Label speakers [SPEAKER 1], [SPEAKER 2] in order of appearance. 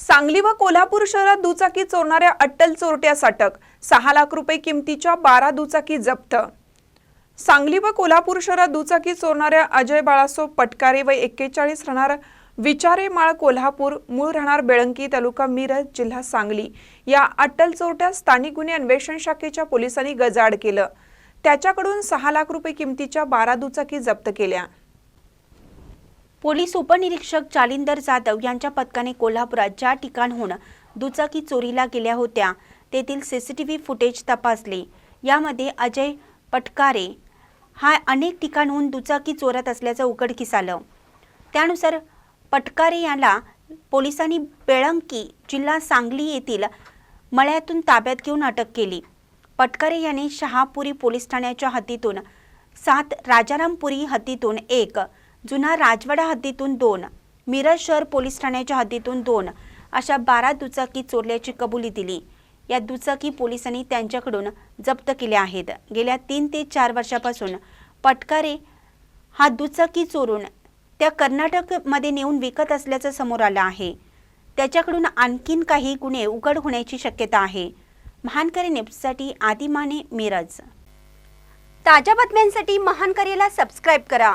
[SPEAKER 1] सांगली व कोल्हापूर शहरात दुचाकी चोरणाऱ्या अट्टल चोरट्यास अटक सहा लाख रुपये किमतीच्या बारा दुचाकी जप्त. सांगली व कोल्हापूर शहरात दुचाकी चोरणाऱ्या अजय बाळासो पटकारे व एक्केचाळीस राहणार विचारे माळ कोल्हापूर मूळ राहणार बेळंकी तालुका मिरज जिल्हा सांगली. या अट्टल चोरट्या स्थानिक गुन्हे अन्वेषण शाखेच्या पोलिसांनी गजाड केलं. त्याच्याकडून सहा लाख रुपये किमतीच्या बारा दुचाकी जप्त केल्या.
[SPEAKER 2] पोलीस उपनिरीक्षक जालिंदर जाधव यांच्या पथकाने कोल्हापुरात ज्या ठिकाणहून दुचाकी चोरीला गेल्या होत्या तेथील सीसीटीव्ही फुटेज तपासले. यामध्ये अजय पटकारे हा अनेक ठिकाणहून दुचाकी चोरत असल्याचं उघडकीस आलं. त्यानुसार पटकारे याला पोलिसांनी बेळंकी जिल्हा सांगली येथील मळ्यातून ताब्यात घेऊन अटक केली. पटकारे याने शहापुरी पोलीस ठाण्याच्या हद्दीतून सात राजारामपुरी हद्दीतून एक जुना राजवाडा हद्दीतून दोन मिरज शहर पोलीस ठाण्याच्या हद्दीतून दोन अशा बारा दुचाकी चोरल्याची कबुली दिली. या दुचाकी पोलिसांनी त्यांच्याकडून जप्त केल्या आहेत. गेल्या तीन ते चार वर्षापासून पटकारे हा दुचाकी चोरून त्या कर्नाटकमध्ये नेऊन विकत असल्याचं समोर आलं आहे. त्याच्याकडून आणखीन काही गुन्हे उघड होण्याची शक्यता आहे. महानकरी नेप्ससाठी आदिमाने मिरज.
[SPEAKER 3] ताज्या बातम्यांसाठी महानकरीला सबस्क्राईब करा.